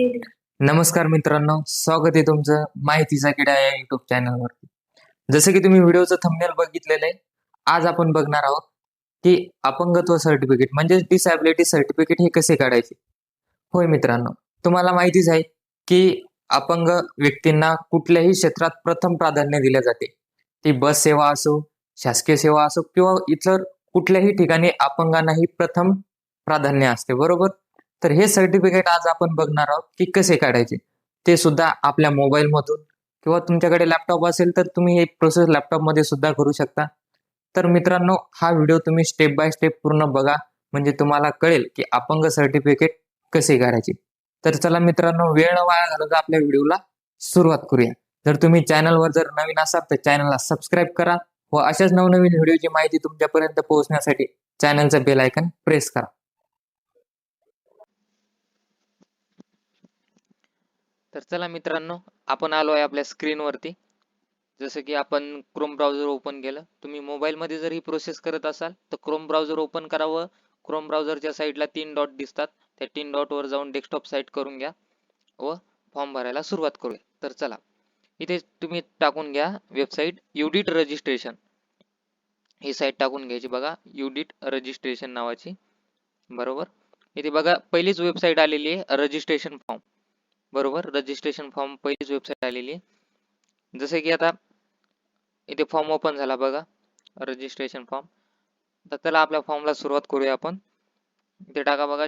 नमस्कार मित्रांनो स्वागत आहे तुमचं माहितीचा किडा या युट्यूब चॅनलवरती जसं की तुम्ही व्हिडिओचं थंबनेल बघितलेलं आहे आज आपण बघणार आहोत की अपंगत्व सर्टिफिकेट म्हणजे डिसॅबिलिटी सर्टिफिकेट हे कसे काढायचे? होय मित्रांनो तुम्हाला माहितीच आहे की अपंग व्यक्तींना कुठल्याही क्षेत्रात प्रथम प्राधान्य दिले जाते. ती बस सेवा असो शासकीय सेवा असो किंवा इतर कुठल्याही ठिकाणी अपंगांनाही प्रथम प्राधान्य असते बरोबर? तर हे सर्टिफिकेट आज आपण बघणार आहोत की कसे काढायचे. ते सुद्धा आपल्या मोबाईल मधून किंवा तुमच्याकडे लॅपटॉप असेल तर तुम्ही हे प्रोसेस लॅपटॉपमध्ये सुद्धा करू शकता. तर मित्रांनो हा व्हिडिओ तुम्ही स्टेप बाय स्टेप पूर्ण बघा. म्हणजे तुम्हाला कळेल की अपंग सर्टिफिकेट कसे काढायचे. तर चला मित्रांनो वेळ न वाया घालवता आपल्या व्हिडिओला सुरुवात करूया. जर तुम्ही चॅनलवर जर नवीन असाल तर चॅनलला सबस्क्राईब करा व अशाच नवनवीन व्हिडिओची माहिती तुमच्यापर्यंत पोहोचण्यासाठी चॅनलचं बेल आयकन प्रेस करा. तर चला मित्रांनो आपण आलो आहे आपल्या स्क्रीनवरती जसं की आपण क्रोम ब्राउझर ओपन केलं. तुम्ही मोबाईलमध्ये जर ही प्रोसेस करत असाल तर क्रोम ब्राउझर ओपन करावं. क्रोम ब्राउझरच्या साईडला तीन डॉट दिसतात. त्या तीन डॉटवर जाऊन डेस्कटॉप साईट करून घ्या व फॉर्म भरायला सुरुवात करूया. तर चला इथे तुम्ही टाकून घ्या वेबसाईट युडिट रजिस्ट्रेशन ही साईट टाकून घ्यायची बघा युडिट रजिस्ट्रेशन नावाची. बरोबर? इथे बघा पहिलीच वेबसाईट आलेली आहे रजिस्ट्रेशन फॉर्म बरोबर. रजिस्ट्रेशन फॉर्म पहिलीच वेबसाईट आलेली आहे. जसे की आता इथे फॉर्म ओपन झाला बघा. रजिस्ट्रेशन फॉर्म तर त्याला आपल्या फॉर्मला सुरुवात करूया आपण. इथे टाका बघा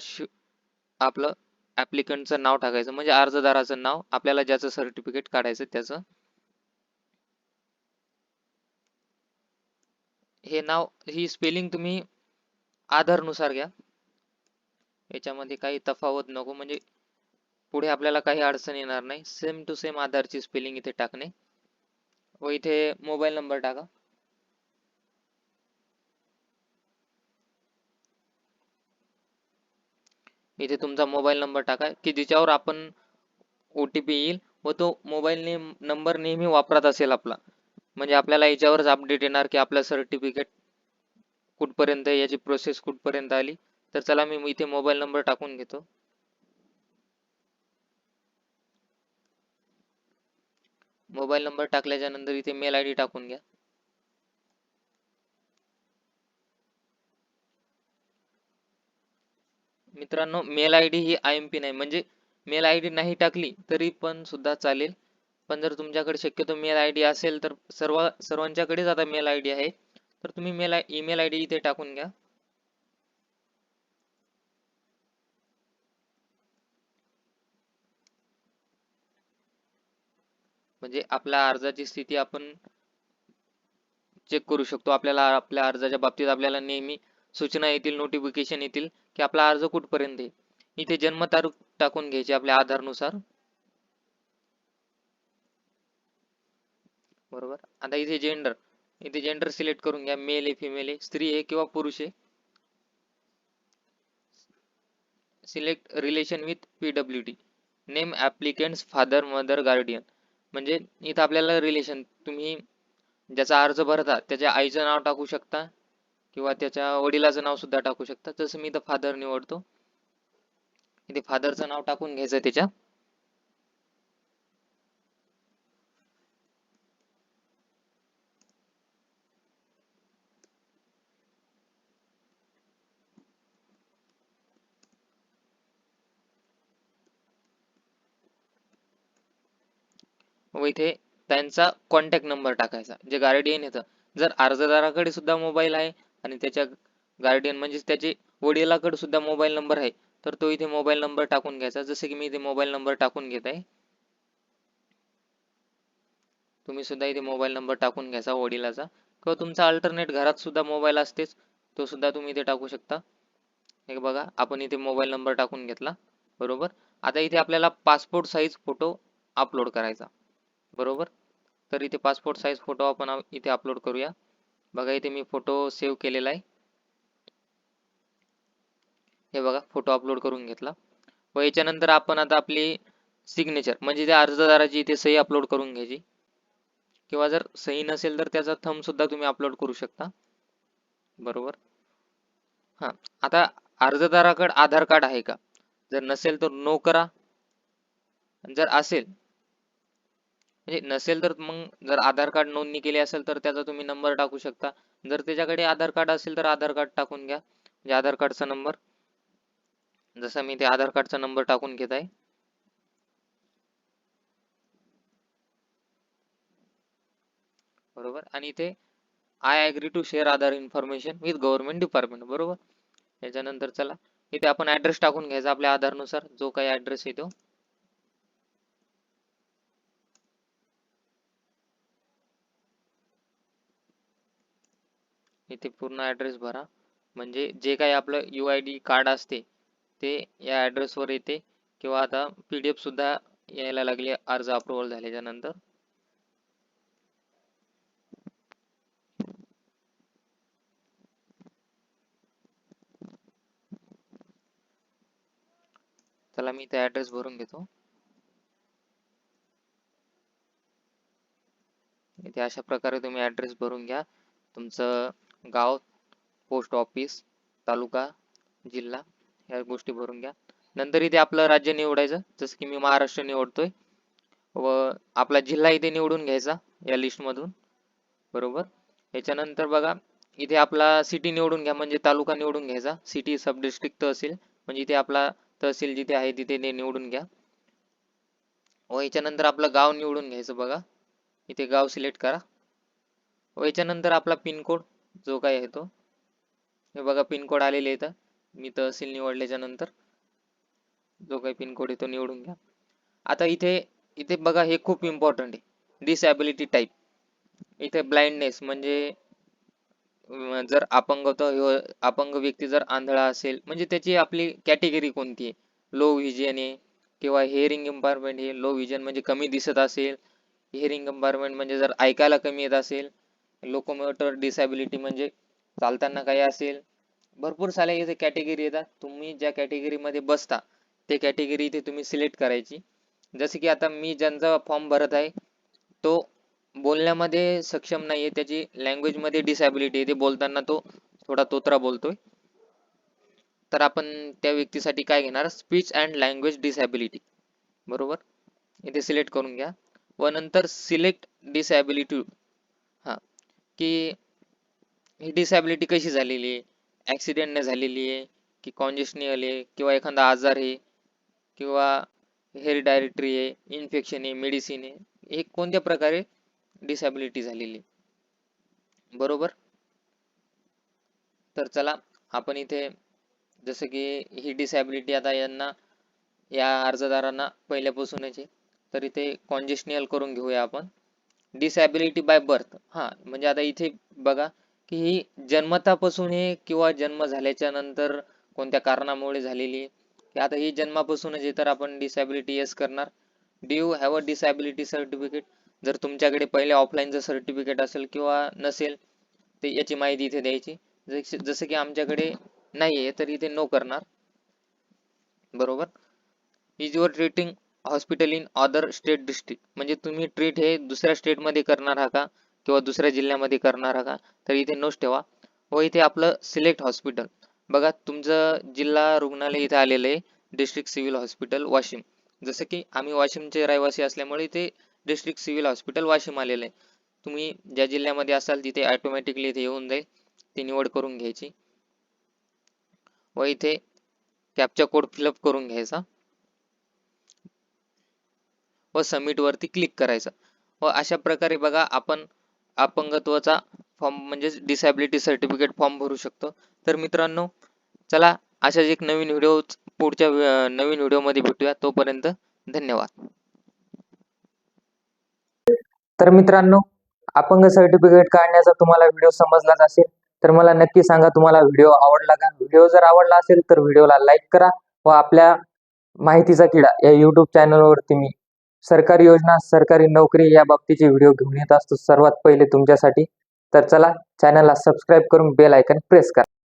आपलं ऍप्लिकंटचं नाव टाकायचं. म्हणजे अर्जदाराचं नाव. आपल्याला ज्याचं सर्टिफिकेट काढायचं त्याचं. हे नाव ही स्पेलिंग तुम्ही आधारनुसार घ्या. याच्यामध्ये काही तफावत नको. म्हणजे पुढे आपल्याला काही अडचण येणार नाही. सेम टू सेम आधारची स्पेलिंग इथे टाकणे. व इथे मोबाईल नंबर टाका. इथे तुमचा मोबाईल नंबर टाका की ज्याच्यावर आपण ओ टी पी येईल व तो मोबाईल नेम नंबर नेहमी वापरत असेल आपला. म्हणजे आपल्याला याच्यावरच अपडेट येणार की आपलं सर्टिफिकेट कुठपर्यंत याची प्रोसेस कुठपर्यंत आली. तर चला मी इथे मोबाईल नंबर टाकून घेतो. मोबाईल नंबर टाकल्याच्या नंतर इथे मेल आय डी टाकून घ्या. मित्रांनो मेल आय डी ही आय एम पी नाही. म्हणजे मेल आय डी नाही टाकली तरी पण सुद्धा चालेल. पण जर तुमच्याकडे शक्यतो मेल आय डी असेल तर सर्व सर्वांच्याकडेच आता मेल आय डी आहे. तर तुम्ही मेल ईमेल आय डी इथे टाकून घ्या. म्हणजे आपल्या अर्जाची स्थिती आपण चेक करू शकतो. आपल्याला आपल्या अर्जाच्या बाबतीत आपल्याला नेहमी सूचना येतील नोटिफिकेशन येतील की आपला अर्ज कुठपर्यंत आहे. इथे जन्मतारीख टाकून घ्यायची आपल्या आधारनुसार. बरोबर? आता इथे जेंडर इथे जेंडर सिलेक्ट करून घ्या. मेल आहे फिमेल आहे. स्त्री आहे किंवा पुरुष आहे. Select relation with P W D name applicant's father mother guardian म्हणजे इथं आपल्याला रिलेशन तुम्ही ज्याचा अर्ज भरता त्याच्या आईचं नाव टाकू शकता किंवा त्याच्या वडिलाचं नाव सुद्धा टाकू शकता. तसं मी इथं फादर निवडतो. इथे फादरचं नाव टाकून घ्यायचं त्याच्या. व इथे त्यांचा कॉन्टॅक्ट नंबर टाकायचा. जे गार्डियन येतं. जर अर्जदाराकडे सुद्धा मोबाईल आहे आणि त्याच्या गार्डियन म्हणजे त्याचे वडिलाकडे सुद्धा मोबाईल नंबर आहे तर तो इथे मोबाईल नंबर टाकून घ्यायचा. जसे की मी इथे मोबाईल नंबर टाकून घेत आहे. तुम्ही सुद्धा इथे मोबाईल नंबर टाकून घ्यायचा वडिलाचा. किंवा तुमचा अल्टरनेट घरात सुद्धा मोबाईल असतेच तो सुद्धा तुम्ही इथे टाकू शकता. हे बघा आपण इथे मोबाईल नंबर टाकून घेतला. बरोबर? आता इथे आपल्याला पासपोर्ट साईज फोटो अपलोड करायचा. बरोबर? तर इथे पासपोर्ट साईज फोटो आपण इथे अपलोड करूया. बघा इथे मी फोटो सेव्ह केलेला आहे. हे बघा फोटो अपलोड करून घेतला. व याच्यानंतर आपण आता आपली सिग्नेचर म्हणजे त्या अर्जदाराची इथे सही अपलोड करून घ्यायची. किंवा जर सही नसेल तर त्याचा थंब सुद्धा तुम्ही अपलोड करू शकता. बरोबर? हा. आता अर्जदाराकडे आधार कार्ड आहे का? जर नसेल तर नो करा. जर असेल म्हणजे नसेल तर मग जर आधार कार्ड नोंदणी केली असेल तर त्याचा तुम्ही नंबर टाकू शकता. जर त्याच्याकडे आधार कार्ड असेल तर आधार कार्ड टाकून घ्या. म्हणजे आधार कार्डचा नंबर. जसा मी ते आधार कार्डचा नंबर टाकून घेत आहे. बरोबर? आणि इथे I agree to share Aadhaar information with government department बरोबर? याच्यानंतर चला. इथे आपण ऍड्रेस टाकून घ्यायचा आपल्या आधारनुसार. जो काही ऍड्रेस आहे इथे पूर्ण ऍड्रेस भरा. म्हणजे जे काही आपलं यू आय डी कार्ड असते ते या ॲड्रेसवर येते. किंवा आता पीडीएफ सुद्धा यायला लागली अर्ज अप्रुव्हल झाल्याच्यानंतर. चला मी ते ॲड्रेस भरून घेतो. इथे अशा प्रकारे तुम्ही ऍड्रेस भरून घ्या. तुमचं गाव पोस्ट ऑफिस तालुका जिल्हा ह्या गोष्टी भरून घ्या. नंतर इथे आपलं राज्य निवडायचं जसं की मी महाराष्ट्र निवडतोय. व आपला जिल्हा इथे निवडून घ्यायचा या लिस्ट मधून. बरोबर? याच्यानंतर बघा इथे आपला सिटी निवडून घ्या म्हणजे तालुका निवडून घ्यायचा. सिटी सब डिस्ट्रिक्ट तहसील म्हणजे इथे आपला तहसील जिथे आहे तिथे ते निवडून घ्या. व याच्यानंतर आपलं गाव निवडून घ्यायचं बघा. इथे गाव सिलेक्ट करा. व याच्यानंतर आपला पिनकोड जो काही आहे तो. हे बघा पिनकोड आलेले आहेत. मी तहसील निवडल्याच्या नंतर जो काही पिनकोड आहे तो निवडून घ्या. आता इथे इथे बघा हे खूप इम्पॉर्टंट आहे. डिसॅबिलिटी टाईप इथे ब्लाइंडनेस म्हणजे जर अपंगत्व ह्यो- अपंग व्यक्ती जर आंधळा असेल म्हणजे त्याची आपली कॅटेगरी कोणती आहे? लो व्हिजन आहे किंवा हेअरिंग इम्पायरमेंट हे लो व्हिजन म्हणजे कमी दिसत असेल. हिअरिंग इम्पायरमेंट म्हणजे जर ऐकायला कमी येत असेल लोकोमोटर डिसॅबिलिटी म्हणजे चालताना काही असेल. भरपूर साऱ्या इथे कॅटेगरी येतात. तुम्ही ज्या कॅटेगरीमध्ये मध्ये बसता ते कॅटेगरी इथे तुम्ही सिलेक्ट करायची. जसे की आता मी ज्यांचा फॉर्म भरत आहे तो बोलण्यामध्ये सक्षम नाहीये. त्याची लँग्वेजमध्ये डिसॅबिलिटी आहे. ते बोलताना तो थोडा तोत्रा बोलतोय. तर आपण त्या व्यक्तीसाठी काय घेणार? स्पीच अँड लँग्वेज डिसॅबिलिटी बरोबर? इथे सिलेक्ट करून घ्या. व नंतर सिलेक्ट डिसॅबिलिटी की ही डिसॅबिलिटी कशी झालेली आहे? ऍक्सिडेंटने झालेली आहे की कॉन्जेशनियल आहे किंवा एखादा आजार आहे किंवा हेरिडायरेटरी आहे इन्फेक्शन आहे मेडिसिन आहे हे कोणत्या प्रकारे डिसॅबिलिटी झालेली आहे. बरोबर? तर चला आपण इथे जसं की ही डिसॅबिलिटी आता यांना या अर्जदारांना पहिल्यापासूनच आहे. तर इथे कॉन्जेशनियल करून घेऊया आपण. डिसॅबिलिटी बाय बर्थ हा म्हणजे आता इथे बघा की ही जन्मतापासून हे किंवा जन्म झाल्याच्यानंतर कोणत्या कारणामुळे झालेली आहे? की आता ही जन्मापासूनच आहे तर आपण डिसॅबिलिटी येस करणार. Do you have a disability certificate जर तुमच्याकडे पहिले ऑफलाईनचं सर्टिफिकेट असेल किंवा नसेल ते याची माहिती इथे द्यायची. जस- जसं की आमच्याकडे नाही आहे तर इथे नो करणार. बरोबर? Is your treating hospital in other state district म्हणजे तुम्ही ट्रीट हे दुसऱ्या स्टेटमध्ये करणार आहात का? किंवा दुसऱ्या जिल्ह्यामध्ये करणार आहात का? तर इथे नोट ठेवा. व इथे आपलं सिलेक्ट हॉस्पिटल बघा तुमचं जिल्हा रुग्णालय इथे आलेलं आहे डिस्ट्रिक्ट सिव्हिल हॉस्पिटल वाशिम. जसं की आम्ही वाशिमचे रहिवासी असल्यामुळे इथे डिस्ट्रिक्ट सिव्हिल हॉस्पिटल वाशिम आलेलं आहे. तुम्ही ज्या जिल्ह्यामध्ये असाल तिथे ऑटोमॅटिकली इथे येऊन जाईल. ती निवड करून घ्यायची. व इथे कॅपचा कोड फिलअप करून घ्यायचा. व सबमिट वरती क्लिक करायचं. व अशा प्रकारे बघा आपण अपंगत्वाचा फॉर्म म्हणजे डिसॅबिलिटी सर्टिफिकेट फॉर्म भरू शकतो. तर मित्रांनो चला अशाच एक नवीन व्हिडिओ पुढच्या नवीन व्हिडिओमध्ये भेटूया. तोपर्यंत धन्यवाद. तर मित्रांनो अपंग सर्टिफिकेट काढण्याचा तुम्हाला व्हिडिओ समजलाच असेल तर मला नक्की सांगा तुम्हाला व्हिडिओ आवडला का? व्हिडिओ जर आवडला असेल तर व्हिडिओला लाईक करा. व आपल्या माहितीचा किडा या युट्यूब चॅनलवरती मी सरकारी योजना सरकारी नोकरी या बाबतीचे व्हिडिओ घेऊन येत असतो. सर्वात पहिले तुमच्यासाठी तर चला चॅनलला सबस्क्राईब करून बेल आयकन प्रेस करा.